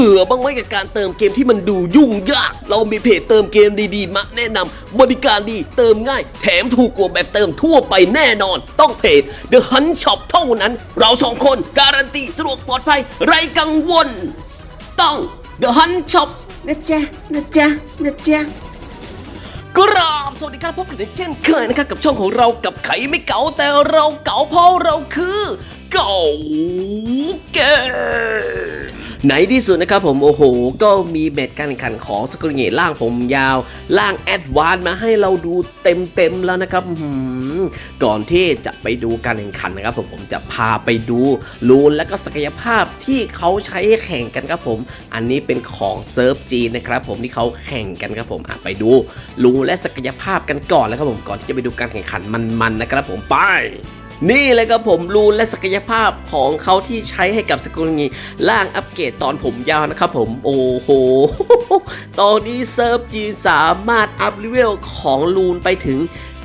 บื่อบ้างไหมกับการเติมเกมที่มันดูยุ่งยาก เรามีเพจเติมเกมดีๆ มาแนะนำบริการดีเติมง่าย แถมถูกกว่าแบบเติมทั่วไปแน่นอน ต้องเพจ The Hunt Shop เท่านั้น เราสองคนการันตีสะดวกปลอดภัยไร้กังวล ต้อง The Hunt Shop นะจ๊ะนะจ๊ะนะจ๊ะกราบสวัสดีครับพบกันอีกเช่นเคยนะครับกับช่องของเรากับไขไม่เก๋าแต่เราเก๋าเพราะเราคือ เก๋าเก๋ ในที่สุดนะครับผมโอ้โห ก็มีเบ็ดการแข่งขันของสกุลเงล่างผมยาว ล่างแอดวานมาให้เราดูเต็มๆแล้วนะครับก่อนที่จะไปดูการแข่งขันนะครับผมผมจะพาไปดูรูนและก็ศักยภาพที่เขาใช้แข่งกันครับผม อันนี้เป็นของเซิร์ฟจีนนะครับผมที่เขาแข่งกันครับผมอไปดูรูนและศักยภาพกันก่อนแล้วครับผมก่อนที่จะไปดูการแข่งขันมันๆนะครับผมไป นี่เลยครับผมรูนและศักยภาพของเขาที่ใช้ให้กับสกุลงีล่างอัปเกรดตอนผมยาวนะครับผมโอ้โห ตอนนี้เซิร์ฟจีนสามารถอัพเลเวลของรูนไปถึง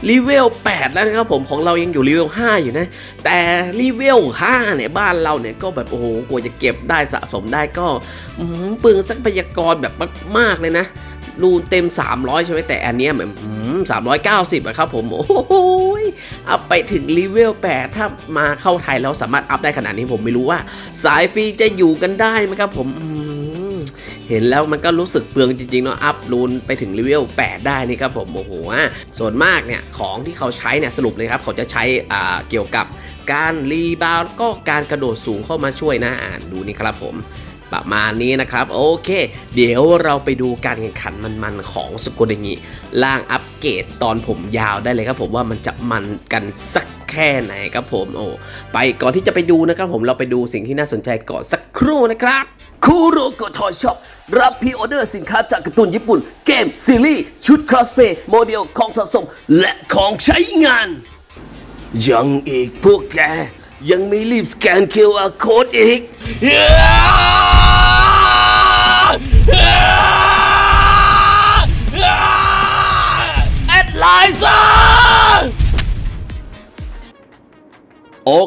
เลเวล 8 แล้วนะครับผมของเรายังอยู่เลเวล 5 อยู่นะ แต่เลเวล 5 เนี่ย บ้านเราเนี่ย ก็แบบโอ้โหกว่าจะเก็บได้สะสมได้ก็เปลืองทรัพยากรแบบมาก ๆ เลยนะ รูนเต็ม 300 ใช่ไหมแต่อันเนี้ยแบบสามร้อยเก้าสิบอะครับผม โอ้โหยอัพไปถึงเลเวล8ถ้ามาเข้าไทยแล้วสามารถอัพได้ขนาดนี้ผมไม่รู้ว่า สายฟรีจะอยู่กันได้ไหมครับผมเห็นแล้วมันก็รู้สึกเปลืองจริงๆเนาะอัพรูนไปถึงเลเวล8 ได้นี่ครับผมโอ้โหส่วนมากเนี่ยของที่เขาใช้เนี่ยสรุปเลยครับ เขาจะใช้อ่าเกี่ยวกับการรีบาวด์ก็การกระโดดสูงเข้ามาช่วยนะอ่านดูนี่ครับผม ประมาณนี้นะครับ โอเค เดี๋ยวเราไปดูการแข่งขันมันๆของสกุลงิล่างอัปเกรดตอนผมยาวได้เลยครับผมว่ามันจะมันกันสักแค่ไหนครับผมโอ้ไปก่อนที่จะไปดูนะครับผมเราไปดูสิ่งที่น่าสนใจก่อนสักครู่นะครับคูโรโกทอยช็อปรับพรีออเดอร์สินค้าจากการ์ตูนญี่ปุ่น เกม ซีรีส์ ชุดคอสเพย์โมเดลของสะสม และของใช้งาน ยังอีกพวกแก ยังไม่รีบสแกน QR Code อีก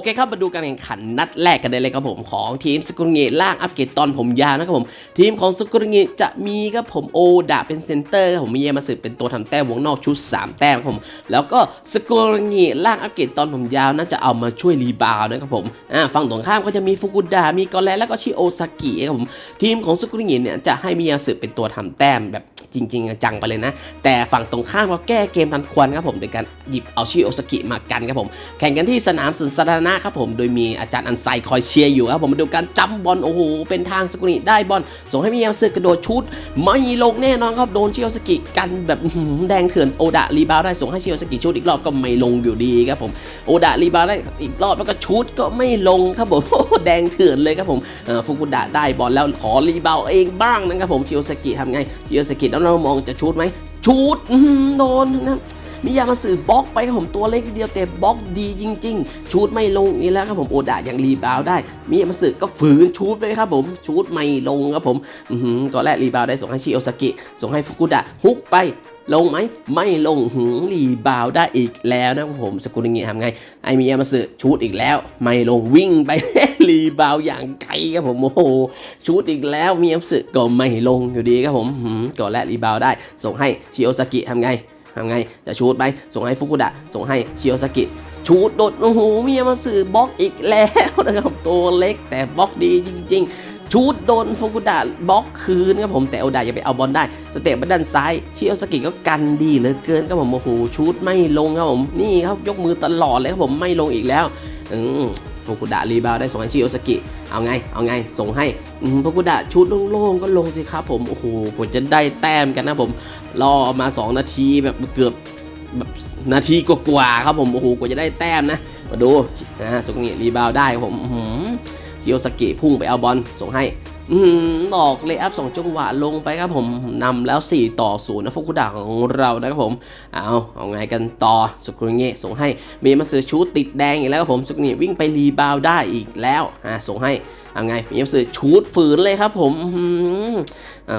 เคครับมาดูการแข่งขันนัดแรกกันได้เลยครับผมของทีมสกุลเงล่างอัปเกรดตอนผมยาวนะครับผม ทีมของสกุลเงจะมีครับผมโอดาเป็นเซนเตอร์ครับผมมีเยมาสึเป็นตัวทำแต้มวงนอกชุด 3 แต้มครับผม แล้วก็สกุลเงล่างอัปเกรดตอนผมยาวน่าจะเอามาช่วยรีบาวนะครับผมอ่าฝั่งตรงข้ามก็จะมีฟุกุดะมีกอแลแล้วก็ชิโอซากิครับผมทีมของสกุลเงเนี่ยจะให้มิยาสึเป็นตัวทำแต้มแบบ จริง ๆ จังไปเลยนะ แต่ฝั่งตรงข้ามก็แก้เกมทันควันครับผมโดยการหยิบเอาชิโอซากิมากันครับผม แข่งกันที่สนามสวนสาธารณะครับผมโดยมีอาจารย์อันไซคอยเชียร์อยู่ครับผมมาดูการจับบอลโอ้โหเป็นทางสกุลิได้บอลส่งให้มิยาสึกระโดดชุดไม่ลงแน่นอนครับโดนชิโอซากิกันแบบแดงเถื่อนโอดะรีบาวได้ส่งให้ชิโอซากิชุดอีกรอบก็ไม่ลงอยู่ดีครับผมโอดะรีบาวได้อีกรอบแล้วก็ชุดก็ไม่ลงครับผมแดงเถื่อนเลยครับผมฟุกุดะได้บอลแล้วขอรีบาวเองบ้างนะครับผมชิโอซากิทำไงชิโอซากิแล้วเรามองจะชูดไหมชูดโดนนะมิยามาสื่อบล็อกไปครับผมตัวเล็กเดียวแต่บล็อกดีจริง ๆ ชูดไม่ลงนี่แล้วครับผมโอดายังรีบาวได้มิยามาสึก็ฝืนชูดเลยครับผมชูดไม่ลงครับผมก่อนแรกรีบาวได้ส่งให้ชิโอซากิส่งให้ฟุกุดะฮุกไป ลงไหมไม่ลงหืงรีบาวได้อีกแล้วนะครับผมสกุลเงี้ทำไงไอมิยามาสึชูดอีกแล้ว ไม่ลงวิ่งไป รีบาวอย่างไกลครับผมโอ้โหชูดอีกแล้วมิยามาสึก็ไม่ลงอยู่ดีครับผมก่อนแรกรีบาวได้ ส่งให้ชิโอซากิทำไงทำไงจะชูดไปส่งให้ฟุกุดะส่งให้ชิโอซากิชูดโดดโอ้โหมียามาสื่อบล็อกอีกแล้วนะครับตัวเล็กแต่บล็อกดีจริง ๆ ชูดโดนฟุกุดะบล็อกคืนครับผมแต่โอดะยังไปเอาบอลได้ สเตปไปด้านซ้ายชิโอซากิก็กันดีเหลือเกินครับผมโอ้โหชูดไม่ลงครับผมนี่ครับยกมือตลอดเลยครับผมไม่ลงอีกแล้วอืมฟุกุดะรีบาวได้ส่งให้ชิโอซากิเอาไง เอาไง ส่งให้ฟุกุดะชุดโล่งๆก็ลงสิครับผมโอ้โหผมจะได้แต้มกันนะผมรอมา 2 นาทีแบบเกือบแบบนาทีกว่าๆครับผมโอ้โหกว่าจะได้แต้มนะ มาดูนะสุกิรีบาวได้ครับผมิโอซกิพุ่งไปเอาบอลส่งให้อืมหลอกเลยอัพสองจังหวะลงไปครับผมนำแล้ว 4 ต่อ0นะฟุกุดะของเรานะครับผมเอาเอาไงกันต่อสุกุเงะส่งให้เมมาสือชูตติดแดงอีกแล้วครับผมสุกุเงะวิ่งไปรีบาวด์ได้อีกแล้วอ่าส่งให้เอาไงเมมาสือชูตฝืนเลยครับผม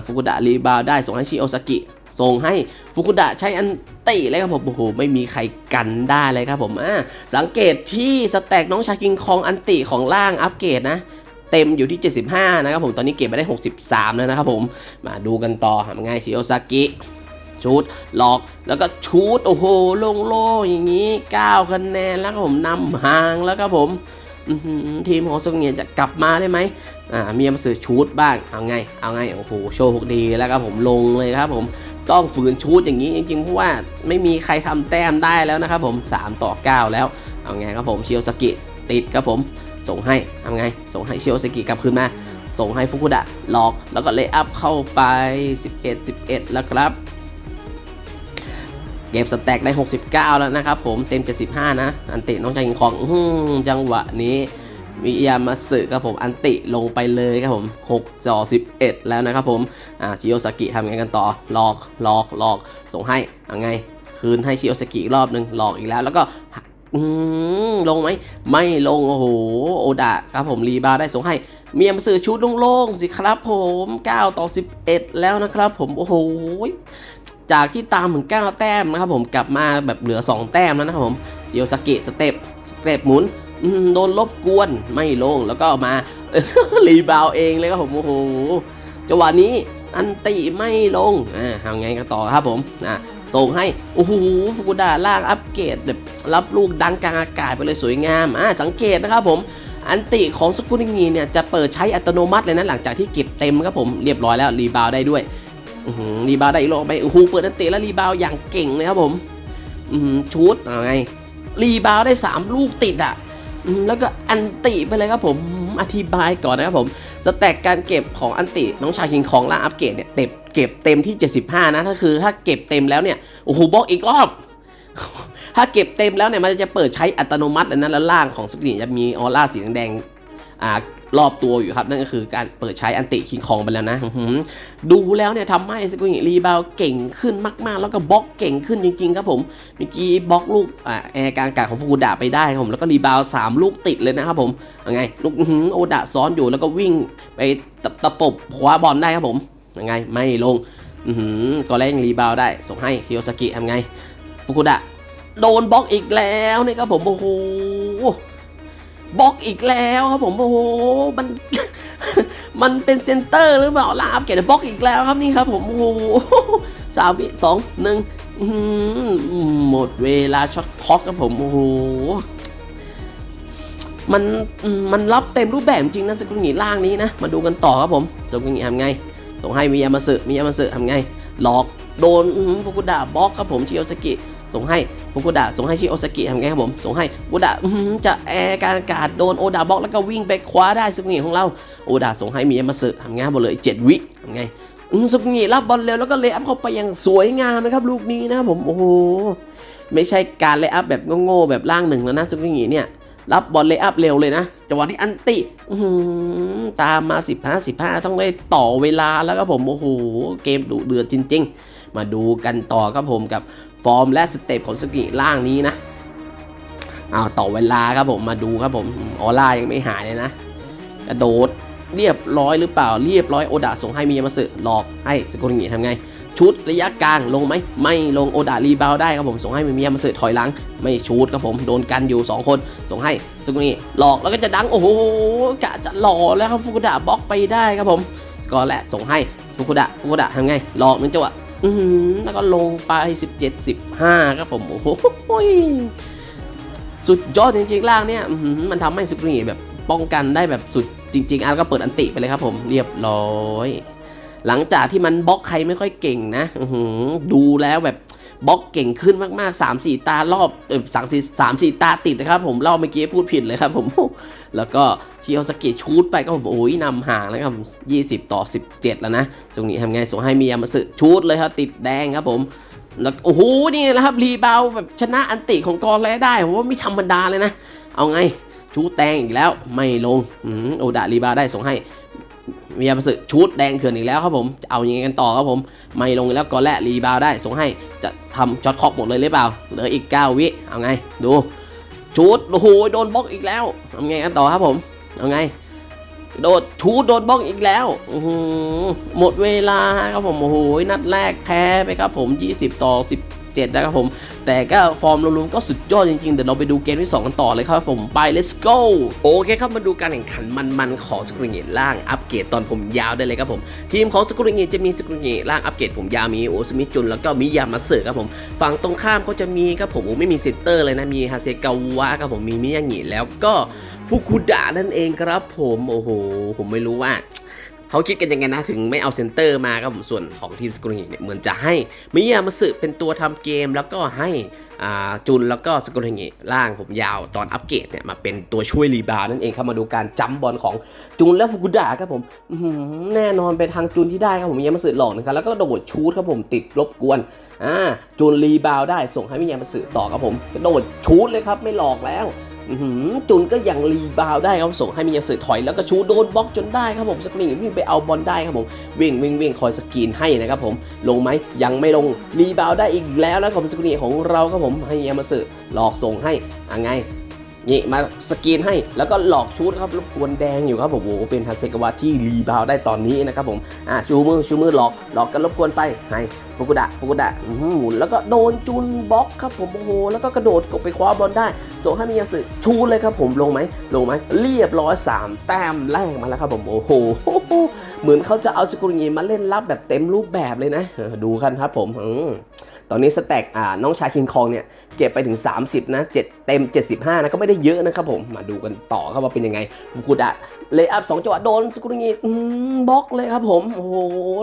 ฟุกุดะรีบาวได้ส่งให้ชิโอซากิส่งให้ฟุกุดะใช้อันติเลยครับผมโอ้โหไม่มีใครกันได้เลยครับผมอ่าสังเกตที่สแต็กน้องชากิงคองอันติของล่างอัปเกรดนะเต็มอยู่ที่ 75 นะครับผมตอนนี้เก็บไปได้ 63 แล้วนะครับผมมาดูกันต่อทำไงชิโอซากิชูดหลอกแล้วก็ชูดโอ้โหลงโลอย่างนี้9คะแนนแล้วครับผมนำห่างแล้วครับผมทีมของซุงเงียนจะกลับมาได้ไหม อ่ามีมาสื่อชูดบ้างเอาไง เอาไงโอ้โหโชคดีแล้วครับผมลงเลยครับผมต้องฝืนชูดอย่างนี้จริงๆเพราะว่าไม่มีใครทำแต้มได้แล้วนะครับผม 3 ต่อ 9 แล้วเอาไงครับผมชิโอซากิติดครับผมส่งให้ทำไง ส่งให้เชียวสกิกลับคืนมา ส่งให้ฟุกุดะหลอกแล้วก็เลย์อัพเข้าไป 11 11 แล้วครับเก็บสแต็กได้ 69 แล้วนะครับผมเต็ม 75 นะ อันติน้องชายยิงของอจังหวะนี้ มิยามาสึครับผมอันติลงไปเลยครับผม6จอ11 แล้วนะครับผมอ่าชิโยสกิทำไงกันต่อหลอกหลอกหลอกส่งให้ทำไง คืนให้ชิโยสกิอีกรอบหนึ่งหลอกอีกแล้วแล้วก็อืมลงไหมไม่ลง โอ้โห โอดะครับผมรีบาได้ส่งให้ เมียมาสื่อชุดโล่งๆสิครับผม 9 ต่อ 11 แล้วนะครับผม โอ้โห จากที่ตามถึง 9 แต้มนะครับผมกลับมาแบบเหลือ 2 แต้มแล้วนะครับผมเดียวสกะสเต็ปสเต็ปหมุน โดนลบกวนไม่ลงแล้วก็มารีบาวเองเลยครับผมโอ้โหจังหวะนี้อันติไม่ลงอ่าทำไงกันต่อครับผมอ่าส่งให้โอ้โหฟูกุดาล่างอัปเกรดแบบรับลูกดังกลางอากาศไปเลยสวยงามอ่าสังเกตนะครับผมอันติของสกุลิงีเนี่ยจะเปิดใช้อัตโนมัติเลยนะหลังจากที่เก็บเต็มครับผมเรียบร้อยแล้วรีบาวได้ด้วยรีบาวได้อีกรอบไปโอ้โหเปิดอันติแล้วรีบาวอย่างเก่งเลยครับผมอืมชุดอาไงรีบาวได้ 3 ลูกติดอะ แล้วก็อันติไปเลยครับผมอธิบายก่อนนะครับผมสแต็กการเก็บของอันติน้องชายคิงของล่างอัปเกรดเนี่ยเต็มเก็บเต็มที่ 75 นะถ้าคือ ถ้าเก็บเต็มแล้วเนี่ยโอ้โหบล็อกอีกรอบ ถ้าเก็บเต็มแล้วเนี่ยมันจะเปิดใช้อัตโนมัติเลยนะแล้วล่างของสกินจะมีออร่าสีแดงอ่า รอบตัวอยู่ครับ นั่นก็คือการเปิดใช้อันติคิงคองไปแล้วนะดูแล้วเนี่ยทำให้สกุลรีบาวเก่งขึ้นมาก ๆ แล้วก็บล็อกเก่งขึ้นจริง ๆ ครับผมเมื่อกี้บล็อกลูกอแอร์กลางกาของฟูกุดะไปได้ครับผมแล้วก็รีบาวสามลูกติดเลยนะครับผมยังไงลูกโอดะซ้อนอยู่แล้วก็วิ่งไปตะตะปบคว้าบอลได้ครับผมยังไงไม่ลงอือหือกอแรงรีบาวได้ส่งให้คิโยสกิทำไงฟุกุดะโดนบล็อกอีกแล้วนี่ครับผมโอ้โห บล็อกอีกแล้วครับผมโอ้โหมันมันเป็นเซนเตอร์หรือเปล่าลาบเกตบล็อกอีกแล้วครับนี่ครับผมโอ้โหสามวิสองหนึ่งหมดเวลาช็อตคล็อกครับผมโอ้โหมันมันรับเต็มรูปแบบจริงนะสกุลหงีล่างนี้นะ มาดูกันต่อครับผมสกุลหงีทำไงส่งให้มิยามาสึมิยามาสึทำไงหลอก โดนฟุกุดะบล็อกครับผมชิโอสกิส่งให้ฟุกุดะส่งให้ชิโอสกิทำไงครับผมส่งให้ฟุกุดะจะแอร์การอากาศโดนโอดาบล็อกแล้วก็วิ่งไปคว้าได้สกุลหงีของเราโอดาส่งให้มิยามาสึทำไงครับเลยเจ็ดวิทำไงสกุลหงีรับบอลเร็วแล้วก็เลย์อัพเข้าไปอย่างสวยงามนะครับลูกนี้นะครับผมโอ้โหไม่ใช่การเลย์อัพแบบโง่ๆแบบล่างหนึ่งแล้วนะสกุลหงีเนี่ยรับบอลเลย์อัพเร็วเลยนะจังหวะนี้อันติตามมา 15 15 ต้องได้ต่อเวลาแล้วครับผม โอ้โห เกมดุเดือดจริง ๆ มาดูกันต่อครับผมกับฟอร์มและสเต็ปของสกิล่างนี้นะเอาต่อเวลาครับผมมาดูครับผมออร่ายังไม่หายเลยนะกระโดดเรียบร้อยหรือเปล่าเรียบร้อยโอดาส่งให้มียามาสึหลอกให้สกุลงีทำไง ชุดระยะกลางลงไหมไม่ลงโอดารีบาวได้ครับผมส่งให้มียามาสึถอยหลัง ไม่ชูดครับผมโดนกันอยู่ 2 คนส่งให้สกุลงีหลอกแล้วก็จะดังโอ้โหกะจะหล่อแล้วครับฟุกุดะบล็อกไปได้ครับผมสกอร์และส่งให้ฟุกุดะฟุกุดะทำไงหลอกหนึ่งจังหวะ แล้วก็ลงไป 17 15ครับผมโอ้โหสุดยอดจริงๆล่างเนี่ยมันทำให้สกุลหงีแบบป้องกันได้แบบสุดจริง ๆอะแล้วก็เปิดอันติไปเลยครับผมเรียบร้อย หลังจากที่มันบล็อกใครไม่ค่อยเก่งนะดูแล้วแบบ บล็อกเก่งขึ้นมากๆ 3 4 ตารอบเออสามสี่สามสี่ตาติดนะครับผมเล่าเมื่อกี้พูดผิดเลยครับผม แล้วก็ชิโอสกิชูดไปก็ผมโอ้ยนำห่างแล้วครับ20ต่อ17แล้วนะตรงนี้ทำไงส่งให้มียามาสึชูดเลยครับ ติดแดงครับผมแล้วโอ้โหนี่นะครับรีบาวแบบชนะอันติของกอแลได้ผมว่าไม่ธรรมดาเลยนะ เอาไงชูแดงอีกแล้วไม่ลงอโอดารีบาวได้ส่งให้ มียาประสึชุดแดงเถื่อนอีกแล้วครับผมจะเอาอยังไงกันต่อครับผม ไม่ลงแล้วก็แลรีบาวได้ส่งให้จะทำช็อตคอกหมดเลยหรือเปล่าเหลืออีก 9 วิเอาไงดูชุดโอ้โหโดนบล็อกอีกแล้วทำไงกันต่อครับผมเอาไง โดดชูดโดนบล็อกอีกแล้วหมดเวลาครับผมโอ้โหนัดแรกแพ้ไปครับผม 20 ต่อ 17 นะครับผม แต่ก็ฟอร์มรวมๆก็สุดยอดจริงๆ เดี๋ยวเราไปดูเกมที่ 2 กันต่อเลยครับผม ไป let's go โอเคครับมาดูการแข่งขันมันๆ ของสกุลเงตล่างอัปเกรดตอนผมยาวได้เลยครับผม ทีมของสกุลเงตจะมีสกุลเงตล่างอัปเกรดผมยาวมีโอซมิจุนแล้วก็มิยามาเสือครับผม ฝั่งตรงข้ามเขาจะมีครับผมโอ้ไม่มีเซนเตอร์เลยนะมีฮาเซกาวะครับผมมีมิยางิแล้วก็ฟุกุดะนั่นเองครับผมโอ้โหผมไม่รู้ว่า เขาคิดกันยังไงนะถึงไม่เอาเซนเตอร์มาครับผมส่วนของทีมสกุลเงเนี่ยเหมือนจะให้มิยามาสึเป็นตัวทำเกมแล้วก็ให้จุนแล้วก็สกุลเงล่างผมยาวตอนอัปเกรดเนี่ยมาเป็นตัวช่วยรีบาวด์นั่นเองครับมาดูการจัมบอลของจุนและฟุกุดะครับผมแน่นอนไปทางจุนที่ได้ครับผมมิยามาสึหลอกนะครับแล้วก็โดดชูดครับผมติดรบกวนอ่าจุนรีบาวด์ได้ส่งให้มิยามาสึต่อครับผมโดดชูดเลยครับไม่หลอกแล้ว จุนก็ยังรีบาวได้ครับส่งให้มียาสึถอยแล้วก็ชูโดนบล็อกจนได้ครับผมสกรีนวิ่งไปเอาบอลได้ครับผมวิ่งวิ่งวิ่งคอยสกรีนให้นะครับผมลงไหมยังไม่ลงรีบาวได้อีกแล้วนะครับสกรีนของเราครับผมให้ยามาสึหลอกส่งให้อะไง นี่มาสกรีนให้แล้วก็หลอกชูดครับรบกวนแดงอยู่ครับผมโอ้โหเป็นฮันเซกาวะที่รีบาวได้ตอนนี้นะครับผมอะชูมือชูมือหลอกหลอกกันรบกวนไปให้ฟุกุดะฟุกุดะหมุนแล้วก็โดนจุนบล็อกครับผมโอ้โหแล้วก็กระโดดกบไปคว้าบอลได้ส่งให้มิยาสึชูเลยครับผมลงไหมลงไหมเรียบร้อย 3 แต้มแรกมาแล้วครับผมโอ้โหเหมือนเขาจะเอาสกุลงีมาเล่นรับแบบเต็มรูปแบบเลยนะดูกันครับผมอืม ตอนนี้สแต็กอ่าน้องชายคิงคองเนี่ยเก็บไปถึง 30 นะ7เต็ม 75 นะก็ไม่ได้เยอะนะครับผม มาดูกันต่อครับว่าเป็นยังไงฟุกุดะเลย์อัพสองจังหวะโดนสกุลงีบล็อกเลยครับผมโอ้โห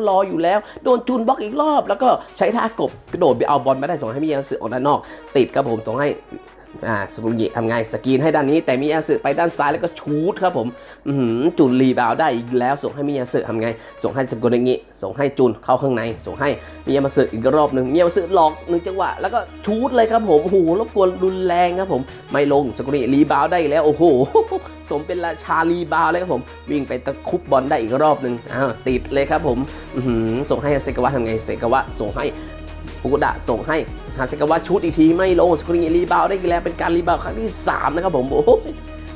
รออยู่แล้ว โดนจูนบล็อกอีกรอบ แล้วก็ใช้ท่ากบกระโดดไปเอาบอลมาได้ส่งให้มิยาสึออกด้านนอก ติดครับผมตรงให้ อ่าสกุลยิทำไงสกรีนให้ด้านนี้ แต่มียาสึไปด้านซ้ายแล้วก็ชูดครับผมจุนรีบาวได้อีกแล้ว ส่งให้มิยาสึทำไง ส่งให้สกุลยิส่งให้จุนเข้าข้างใน ส่งให้มิยามาสึอีกรอบหนึ่งมิยามาสึหลอกหนึ่งจังหวะแล้วก็ชูดเลยครับผมโอ้โหรบกวนรุนแรงครับผม ไม่ลงสกุลยิรีบาวได้อีกแล้วโอ้โหสมเป็นราชารีบาวเลยครับผม วิ่งไปตะคุบบอลได้อีกรอบหนึ่งอ้าวติดเลยครับผมส่งให้เซกาวะทำไงเซกาวะส่งให้ ฟุกุดะส่งให้ฮาเซกาวะชุดอีกทีไม่ลงสกรีนรีบาวได้อีกแล้วเป็นการรีบาวครั้งที่ 3 นะครับผมโอ้โห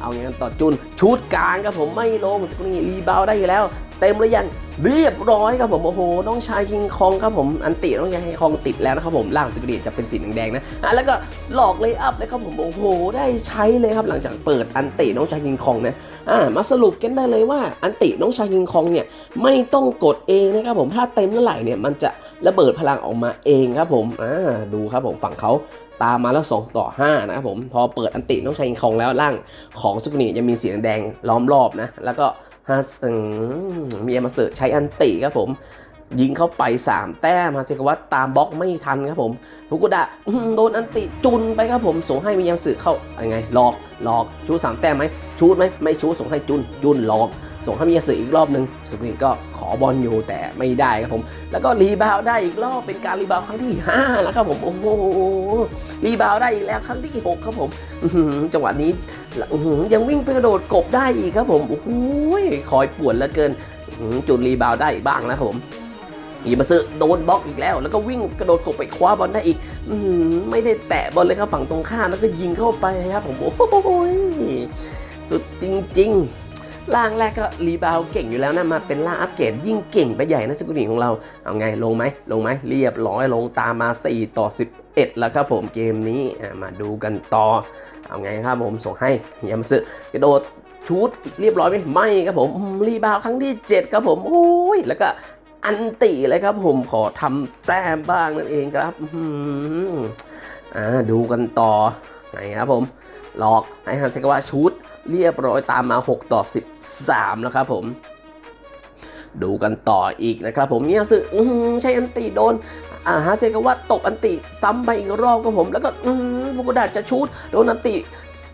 เอาอย่างนั้นต่อจุนชุดกลางครับผมไม่ลงสกรีนรีบาวได้อีกแล้ว เต็มหรือยังเรียบร้อยครับผมโอ้โหน้องชายคิงคองครับผมอันติน้องชายคิงคองติดแล้วนะครับผมล่างสกรีนจะเป็นสีแดงๆนะอะแล้วก็หลอกเลยอัพเลยครับผมโอ้โหได้ใช้เลยครับหลังจากเปิดอันติน้องชายคิงคองนะอ่ามาสรุปกันได้เลยว่าอันติน้องชายคิงคองเนี่ยไม่ต้องกดเองนะครับผมถ้าเต็มเมื่อไหร่เนี่ยมันจะระเบิดพลังออกมาเองครับผมอ่าดูครับผมฝั่งเขาตามมาแล้ว 2 ต่อ 5 นะครับผม พอเปิดอันติต้องช้ยิงของแล้วล่างของสุกนิจะมีสีแดงล้อมรอบนะ แล้วก็ ฮาสอืมมีเอมาเซอร์ใช้อันติครับผม ยิงเข้าไป 3 แต้มฮาเซกวัตตามบล็อกไม่ทันครับผมฟุกุดะโดนอันติจุนไปครับผม ส่งให้มียาสึเข้ายังไงหลอกหลอกชูสามแต้มไหมชูดไหมไม่ชูส่งให้จุนจุนหลอก ส่งให้มียาสึอีกรอบหนึ่งสุกิก็ขอบอลอยู่แต่ไม่ได้ครับผม แล้วก็รีบาวได้อีกรอบเป็นการรีบาวครั้งที่5แล้วครับผมโอ้โหรีบาวได้อีกแล้วครั้งที่6ครับผมจังหวะนี้ยังวิ่งไปกระโดดกบได้อีกครับผมโอ้โหคอยปวดเหลือเกินจุดรีบาวได้อีกบ้างนะครับผมอีมาซึโดนบล็อกอีกแล้ว แล้วก็วิ่งกระโดดกบไปคว้าบอลได้อีกอไม่ได้แตะบอลเลยครับฝั่งตรงข้ามแล้วก็ยิงเข้าไปครับผมโอ้โหสุดจริง ๆ ล่างแรกก็รีบาวเก่งอยู่แล้วนะมาเป็นล่างอัปเกรดยิ่งเก่งไปใหญ่นะสกุลหญิงของเราเอาไงลงไหมลงไหมเรียบร้อยลงตามมา 4 ต่อ 11 แล้วครับผมเกมนี้มาดูกันต่อ เอาไงครับผมส่งให้ยามาซึกระโดดชูดเรียบร้อยไหมไม่ครับผมรีบาวครั้งที่ 7 ครับผมโอ้ยแล้วก็อันติเลยครับผมขอทำแต้มบ้างนั่นเองครับอื้อหืออ่าดูกันต่อไงครับผมหลอกให้ฮันเซกาวะชูด เรียบร้อยตามมา 6 ต่อ 13แล้วครับผม ดูกันต่ออีกนะครับผมเนี่ยสึอื้ออใช้อันติโดนอาฮาเซกาวะตกอันติซ้ำไปอีกรอบครับผม แล้วก็ฟุกุดะจะชูดโดนอันติ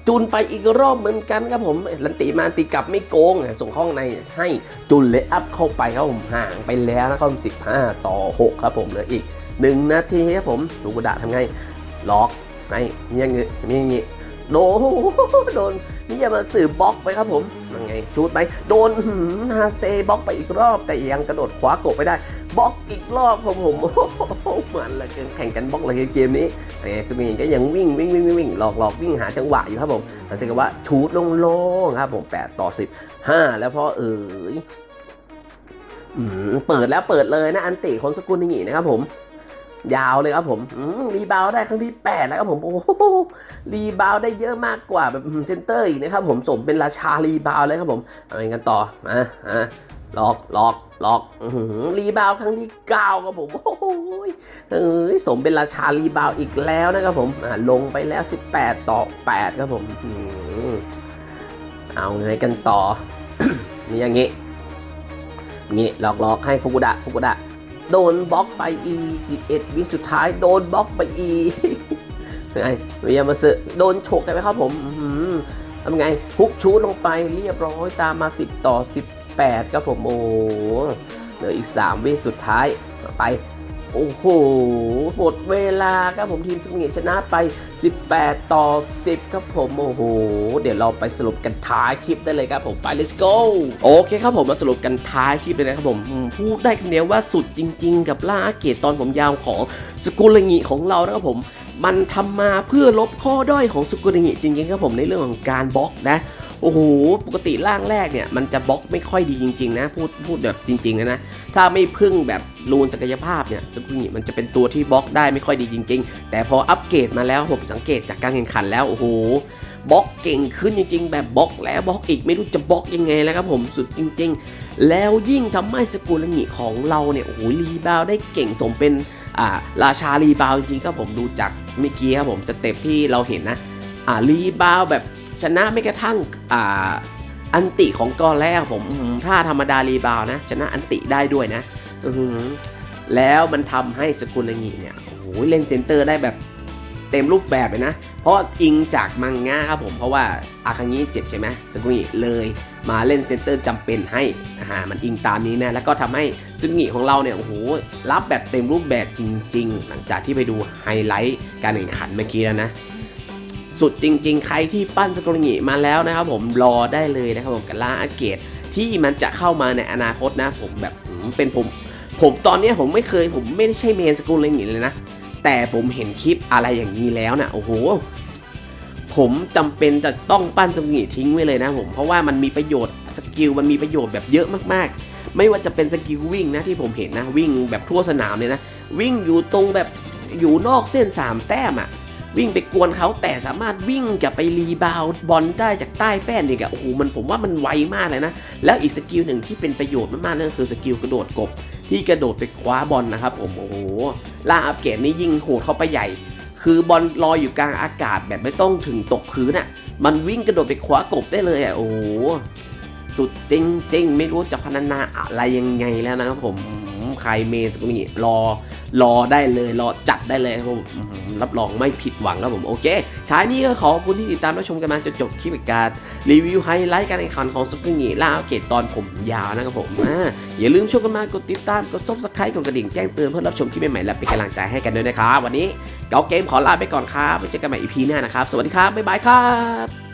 จุนไปอีกรอบเหมือนกันครับผมลันติมาติกลับไม่โกงส่งข้องในให้จุนเลอัพเข้าไปครับผมห่างไปแล้วนะครับ15 ต่อ 6 ครับผมเหลืออีก 1 นาทีครับผมฟุกุดะทำไงล็อกไงนี่ยังไงนี่ยังไงโดนโดน นี่อย่ามาสื่อบล็อกไปครับผมยังไงชูดไหมโดนหืมฮาเซบล็อกไปอีกรอบแต่ยังกระโดดขวากบไปได้บล็อกอีกรอบครับผมโอ้โหมันเหลยแข่งกันบล็อกเลยเกมนี้ไอ้สุกินก็ยังวิ่งวิ่งวิ่งวิ่งวิ่งหลอกหลอกวิ่งหาจังหวะอยู่ครับผมแต่สิว่าชูดโล่งๆครับผม8ต่อ15แล้วพอเอ๋ยอืมเปิดแล้วเปิดเลยนะอันติของสกุลนี่นะครับผม ยาวเลยครับผมรีบาวได้ครั้งที่8แล้วครับผมโอ้โหรีบาวได้เยอะมากกว่าแบบเซนเตอร์อีกนะครับผมสมเป็นราชารีบาวเลยครับผมเอาอย่างกันต่อมาอะล็อกล็อกล็อกอื้อหือรีบาวครั้งที่9ครับผมโอ้โหเอ้ยสมเป็นราชารีบาวอีกแล้วนะครับผมลงไปแล้ว 18 ต่อ 8 ครับผมเอาไงกันต่อนี่อย่างงี้นี่หลอกหลอกให้ฟุกุดะฟุกุดะ โดนบล็อกไปอีสิบเอ็ดวิสุดท้ายโดนบล็อกไปอีไงวิยามาสึโดนฉกไปไหมครับผมอืทำไงฮุกชูดลงไปเรียบร้อยตามมา 10 ต่อ 18 ครับผม โอ้โหเหลืออีก 3 วิสุดท้ายไป โอ้โห หมดเวลาครับผมทีมสุเงชนะไป 18 ต่อ 10 ครับผม โอ้โห เดี๋ยวเราไปสรุปกันท้ายคลิปได้เลยครับผม ไป let's go โอเคครับผมมาสรุปกันท้ายคลิปเลยนะครับผม พูดได้คำเดียวว่าสุดจริง ๆ กับล่าอาเกตตอนผมยาวของสกุลงีของเรานะครับผม มันทำมาเพื่อลบข้อด้อยของสกุลงิจริงๆครับผมในเรื่องของการบล็อกนะโอ้โห ปกติร่างแรกเนี่ย มันจะบล็อกไม่ค่อยดีจริงๆนะ พูดพูดแบบจริงๆนะนะ ถ้าไม่พึ่งแบบรูนศักยภาพเนี่ยสกุลงิมันจะเป็นตัวที่บล็อกได้ไม่ค่อยดีจริง ๆ แต่พออัปเกรดมาแล้วผมสังเกตจากการแข่งขันแล้ว โอ้โหบล็อกเก่งขึ้นจริง ๆ แบบบล็อกแล้วบล็อกอีกไม่รู้จะบล็อกยังไงแล้วครับผมสุดจริง ๆ แล้วยิ่งทำให้สกุลงิของเราเนี่ยโอ้โหรีบาวได้เก่งสมเป็น ราชารีบาวด์จริงๆครับผมดูจากเมื่อกี้ครับผมสเต็ปที่เราเห็นนะอ่ารีบาวด์แบบชนะไม่กระทั่งอ่าอันติของกอแรกผมอื้อหือถ้าธรรมดารีบาวนะ ชนะอันติได้ด้วยนะอื้อหือแล้วมันทำให้สกุลงีเนี่ยโอ้โหเล่นเซนเตอร์ได้แบบเต็มรูปแบบเลยนะ เพราะอิงจากมังงะครับผมเพราะว่าอาคังิเจ็บใช่ไหมสกุลงีเลย มาเล่นเซนเตอร์จำเป็นให้อ่ามันอิงตามนี้นะ แล้วก็ทำให้สกุลงีของเราเนี่ยโอ้โหรับแบบเต็มรูปแบบจริง ๆ หลังจากที่ไปดูไฮไลท์การแข่งขันเมื่อกี้แล้วนะสุดจริง ๆ ใครที่ปั้นสกุลงิมาแล้วนะครับผมรอได้เลยนะครับผมกับล่าอาเกตที่มันจะเข้ามาในอนาคตนะ ผมแบบเป็นผม ผมตอนนี้ผมไม่เคยผมไม่ได้ใช่เมนสกุลงิเลยนะ แต่ผมเห็นคลิปอะไรอย่างนี้แล้วนะโอ้โห ผมจำเป็นจะต้องปั้นสกุลงิทิ้งไว้เลยนะผม เพราะว่ามันมีประโยชน์สกิลมันมีประโยชน์แบบเยอะมากๆ ไม่ว่าจะเป็นสกิลวิ่งนะที่ผมเห็นนะวิ่งแบบทั่วสนามเลยนะ วิ่งอยู่ตรงแบบอยู่นอกเส้นสามแต้มอะวิ่งไปกวนเขาแต่สามารถวิ่งกลับไปรีบาวบอลได้จากใต้แป้นอีกอะโอ้โหมันผมว่ามันไวมากเลยนะ แล้วอีกสกิลหนึ่งที่เป็นประโยชน์มากๆนั่นก็คือสกิลกระโดดกบ ที่กระโดดไปคว้าบอลนะครับผมโอ้โหล่าอัปเกรดนี่ยิ่งโหดเข้าไปใหญ่ คือบอลลอยอยู่กลางอากาศแบบไม่ต้องถึงตกพื้นอะมันวิ่งกระโดดไปคว้ากบได้เลยอะโอ้โห สุดจริงๆ ไม่รู้จะพรรณนาอะไรยังไงแล้วนะครับผม ใครเมนสกุนี่รอรอได้เลยรอจัดได้เลยผมรับรองไม่ผิดหวังครับผมโอเค ท้ายนี้ก็ขอบคุณที่ติดตามรับชมกันมาจนจบคลิปการรีวิวไฮไลท์การแข่งขันของซุปเปอร์งีล่าเกรดตอนผมยาวนะครับผมอย่าลืมชมกันมากดติดตามกดซับสไครต์กดกระดิ่งแจ้งเตือนเพื่อรับชมคลิปใหม่ๆและเป็นกำลังใจให้กันด้วยนะครับวันนี้เกาเกมขอลาไปก่อนครับไว้เจอกันใหม่ EP หน้านะครับ สวัสดีครับบ๊ายบายครับ